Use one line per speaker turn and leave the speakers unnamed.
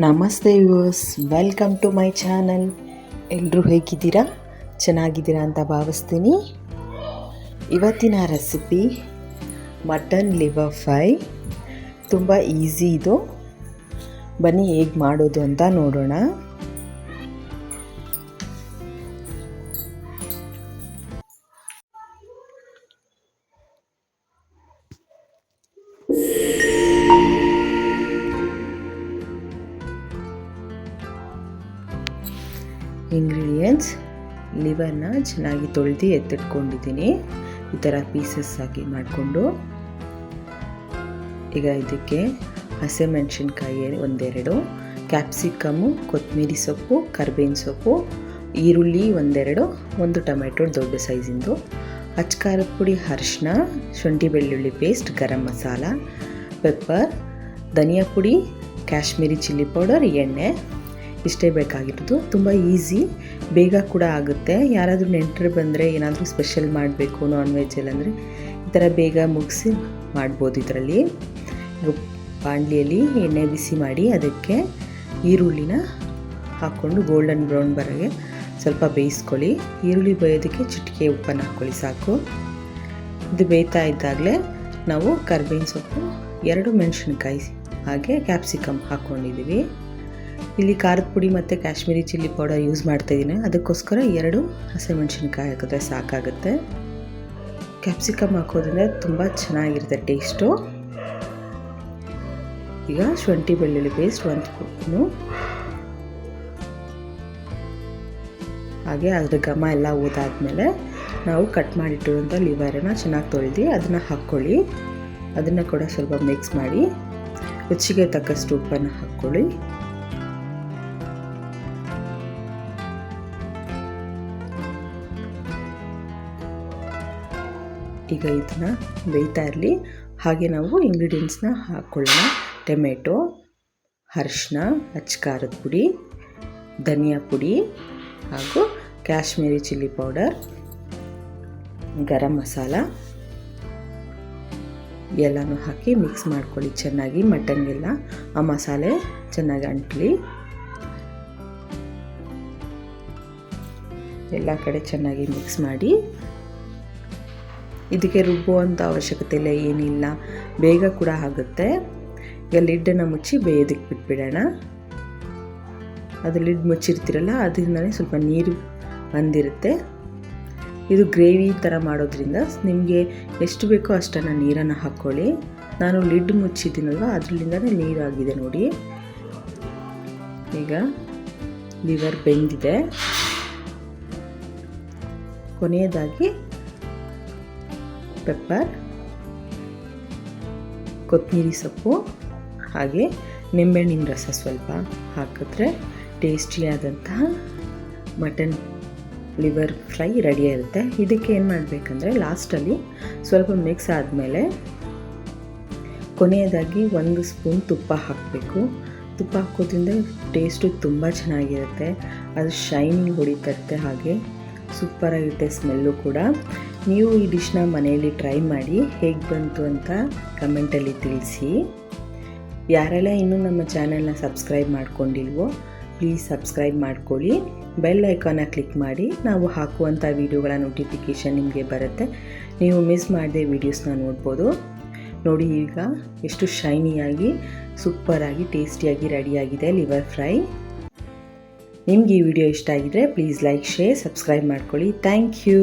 ನಮಸ್ತೆ viewers, welcome to my channel. ಎಲ್ಲರೂ ಹೇಗಿದ್ದೀರಾ? ಚೆನ್ನಾಗಿದ್ದೀರಾ ಅಂತ ಭಾವಿಸ್ತೀನಿ. ಇವತ್ತಿನ ರೆಸಿಪಿ, ಮಟನ್ ಲಿವರ್ ಫ್ರೈ. ತುಂಬ ಈಸಿ ಇದು. ಬನ್ನಿ ಹೇಗೆ ಮಾಡೋದು ಅಂತ ನೋಡೋಣ. ಇಂಗ್ರೀಡಿಯೆಂಟ್ಸ್ ಲಿವರ್ನ ಚೆನ್ನಾಗಿ ತೊಳೆದು ಎತ್ತಿಟ್ಕೊಂಡಿದ್ದೀನಿ. ಈ ಥರ ಪೀಸಸ್ ಆಗಿ ಮಾಡಿಕೊಂಡು. ಈಗ ಇದಕ್ಕೆ ಹಸಿಮೆಣಸಿನ್ಕಾಯಿ ಒಂದೆರಡು ಕ್ಯಾಪ್ಸಿಕಮ್ಮು ಕೊತ್ತಂಬರಿ ಸೊಪ್ಪು, ಕರ್ಬೇವಿನ ಸೊಪ್ಪು, ಈರುಳ್ಳಿ ಒಂದೆರಡು, ಒಂದು ಟೊಮೆಟೊ ದೊಡ್ಡ ಸೈಜಿಂದು ಅಚ್ಕಾರದ ಪುಡಿ ಅರಿಶಿನ ಶುಂಠಿ ಬೆಳ್ಳುಳ್ಳಿ ಪೇಸ್ಟ್ ಗರಂ ಮಸಾಲ ಪೆಪ್ಪರ್ ಧನಿಯಾ ಪುಡಿ, ಕಾಶ್ಮೀರಿ ಚಿಲ್ಲಿ ಪೌಡರ್ ಎಣ್ಣೆ. ಇಷ್ಟೇ ಬೇಕಾಗಿರೋದು. ತುಂಬ ಈಸಿ ಬೇಗ ಕೂಡ ಆಗುತ್ತೆ. ಯಾರಾದರೂ ನೆಂಟರು ಬಂದರೆ ಏನಾದರೂ ಸ್ಪೆಷಲ್ ಮಾಡಬೇಕು ನಾನ್ ವೆಜ್ಜಲ್ಲಿ ಅಂದರೆ ಈ ಥರ ಬೇಗ ಮುಗಿಸಿ ಮಾಡ್ಬೋದು ಇದರಲ್ಲಿ. ಬಾಣಲಿಯಲ್ಲಿ ಎಣ್ಣೆ ಬಿಸಿ ಮಾಡಿ ಅದಕ್ಕೆ ಈರುಳ್ಳಿನ ಹಾಕ್ಕೊಂಡು ಗೋಲ್ಡನ್ ಬ್ರೌನ್ ಬರೋಗೆ ಸ್ವಲ್ಪ ಬೇಯಿಸ್ಕೊಳ್ಳಿ. ಈರುಳ್ಳಿ ಬೇಯೋದಕ್ಕೆ ಚಿಟಿಕೆ ಉಪ್ಪನ್ನು ಹಾಕ್ಕೊಳ್ಳಿ ಸಾಕು. ಇದು ಬೇಯ್ತಾ ಇದ್ದಾಗಲೇ ನಾವು ಕರ್ಬೇವಿನ ಸೊಪ್ಪು, ಎರಡು ಮೆಣಸಿನ್ಕಾಯಿ ಹಾಗೆ ಕ್ಯಾಪ್ಸಿಕಮ್ ಹಾಕ್ಕೊಂಡಿದ್ದೀವಿ. ಇಲ್ಲಿ ಖಾರದ ಪುಡಿ ಮತ್ತು ಕಾಶ್ಮೀರಿ ಚಿಲ್ಲಿ ಪೌಡರ್ ಯೂಸ್ ಮಾಡ್ತಾಯಿದ್ದೀನಿ ಅದಕ್ಕೋಸ್ಕರ ಎರಡು ಹಸಿಮೆಣಸಿನ್ಕಾಯಿ ಹಾಕಿದ್ರೆ ಸಾಕಾಗುತ್ತೆ. ಕ್ಯಾಪ್ಸಿಕಮ್ ಹಾಕೋದ್ರಿಂದ ತುಂಬ ಚೆನ್ನಾಗಿರುತ್ತೆ ಟೇಸ್ಟು. ಈಗ ಶುಂಠಿ ಬೆಳ್ಳುಳ್ಳಿ ಪೇಸ್ಟ್ ಒಂದು ಸ್ಪೂನು. ಹಾಗೆ ಅದರ ಘಮ ಎಲ್ಲ ಊದಾದ್ಮೇಲೆ ನಾವು ಕಟ್ ಮಾಡಿಟ್ಟಿರುವಂಥ ಲಿವರನ್ನು ಚೆನ್ನಾಗಿ ತೊಳೆದು ಅದನ್ನು ಹಾಕ್ಕೊಳ್ಳಿ. ಅದನ್ನು ಕೂಡ ಸ್ವಲ್ಪ ಮಿಕ್ಸ್ ಮಾಡಿ ರುಚಿಗೆ ತಕ್ಕಷ್ಟು ಉಪ್ಪನ್ನು ಹಾಕ್ಕೊಳ್ಳಿ. ಈಗ ಇದನ್ನ ಬೇಯ್ತಾ ಇರಲಿ. ಹಾಗೆ ನಾವು ಇಂಗ್ರೀಡಿಯೆಂಟ್ಸ್ನ ಹಾಕ್ಕೊಳ್ಳೋಣ ಟೊಮೆಟೊ ಅರಿಶಿನ ಅಚ್ಕಾರದ ಪುಡಿ, ಧನಿಯಾ ಪುಡಿ ಹಾಗೂ ಕಾಶ್ಮೀರಿ ಚಿಲ್ಲಿ ಪೌಡರ್, ಗರಂ ಮಸಾಲ ಎಲ್ಲನೂ ಹಾಕಿ ಮಿಕ್ಸ್ ಮಾಡ್ಕೊಳ್ಳಿ ಚೆನ್ನಾಗಿ. ಮಟನ್ಗೆಲ್ಲ ಆ ಮಸಾಲೆ ಚೆನ್ನಾಗಿ ಅಂಟಲಿ. ಎಲ್ಲ ಕಡೆ ಚೆನ್ನಾಗಿ ಮಿಕ್ಸ್ ಮಾಡಿ. ಇದಕ್ಕೆ ರುಬ್ಬುವಂಥ ಅವಶ್ಯಕತೆ ಇಲ್ಲ, ಏನಿಲ್ಲ. ಬೇಗ ಕೂಡ ಆಗುತ್ತೆ. ಈಗ ಲಿಡ್ಡನ್ನು ಮುಚ್ಚಿ ಬೇಯೋದಕ್ಕೆ ಬಿಟ್ಬಿಡೋಣ. ಅದು ಲಿಡ್ ಮುಚ್ಚಿರ್ತೀರಲ್ಲ, ಅದರಿಂದಲೇ ಸ್ವಲ್ಪ ನೀರು ಬಂದಿರುತ್ತೆ. ಇದು ಗ್ರೇವಿ ಥರ ಮಾಡೋದ್ರಿಂದ ನಿಮಗೆ ಎಷ್ಟು ಬೇಕೋ ಅಷ್ಟನ್ನು ನೀರನ್ನು ಹಾಕ್ಕೊಳ್ಳಿ. ನಾನು ಲಿಡ್ ಮುಚ್ಚಿದ್ದೀನಲ್ವ ಅದರಿಂದಲೇ ನೀರಾಗಿದೆ ನೋಡಿ. ಈಗ ಲಿವರ್ ಬೆಂದಿದೆ. ಕೊನೆಯದಾಗಿ ಪೆಪ್ಪರ್, ಕೊತ್ತಂಬರಿ ಸೊಪ್ಪು, ಹಾಗೆ ನಿಂಬೆಹಣ್ಣಿನ ರಸ ಸ್ವಲ್ಪ ಹಾಕಿದ್ರೆ ಟೇಸ್ಟಿಯಾದಂತಹ ಮಟನ್ ಲಿವರ್ ಫ್ರೈ ರೆಡಿ ಇರುತ್ತೆ. ಇದಕ್ಕೆ ಏನು ಮಾಡಬೇಕಂದ್ರೆ ಲಾಸ್ಟಲ್ಲಿ ಸ್ವಲ್ಪ ಮಿಕ್ಸ್ ಆದಮೇಲೆ ಕೊನೆಯದಾಗಿ ಒಂದು ಸ್ಪೂನ್ ತುಪ್ಪ ಹಾಕಬೇಕು. ತುಪ್ಪ ಹಾಕೋದ್ರಿಂದ ಟೇಸ್ಟು ತುಂಬ ಚೆನ್ನಾಗಿರುತ್ತೆ. ಅದು ಶೈನಿಂಗ್ ಹೊಡಿತತ್ತೆ ಹಾಗೆ. ಸೂಪರಾಗಿರುತ್ತೆ ಸ್ಮೆಲ್ಲು ಕೂಡ. ನೀವು ಈ ಡಿಶ್ನ ಮನೆಯಲ್ಲಿ ಟ್ರೈ ಮಾಡಿ ಹೇಗೆ ಬಂತು ಅಂತ ಕಮೆಂಟಲ್ಲಿ ತಿಳಿಸಿ. ಯಾರೆಲ್ಲ ಇನ್ನೂ ನಮ್ಮ ಚಾನೆಲ್ನ ಸಬ್ಸ್ಕ್ರೈಬ್ ಮಾಡ್ಕೊಂಡಿಲ್ವೋ ಪ್ಲೀಸ್ ಸಬ್ಸ್ಕ್ರೈಬ್ ಮಾಡ್ಕೊಳ್ಳಿ. ಬೆಲ್ ಐಕಾನ ಕ್ಲಿಕ್ ಮಾಡಿ, ನಾವು ಹಾಕುವಂಥ ವೀಡಿಯೋಗಳ ನೋಟಿಫಿಕೇಷನ್ ನಿಮಗೆ ಬರುತ್ತೆ. ನೀವು ಮಿಸ್ ಮಾಡದೆ ವೀಡಿಯೋಸ್ನ ನೋಡ್ಬೋದು. ನೋಡಿ ಈಗ ಎಷ್ಟು ಶೈನಿಯಾಗಿ ಸೂಪರಾಗಿ ಟೇಸ್ಟಿಯಾಗಿ ರೆಡಿಯಾಗಿದೆ ಲಿವರ್ ಫ್ರೈ ನಿಮ್ಗೆ ಈ ವಿಡಿಯೋ ಇಷ್ಟ ಆಗಿದ್ರೆ ಪ್ಲೀಸ್ ಲೈಕ್ ಶೇರ್ ಸಬ್ಸ್ಕ್ರೈಬ್ ಮಾಡ್ಕೊಳ್ಳಿ. Thank you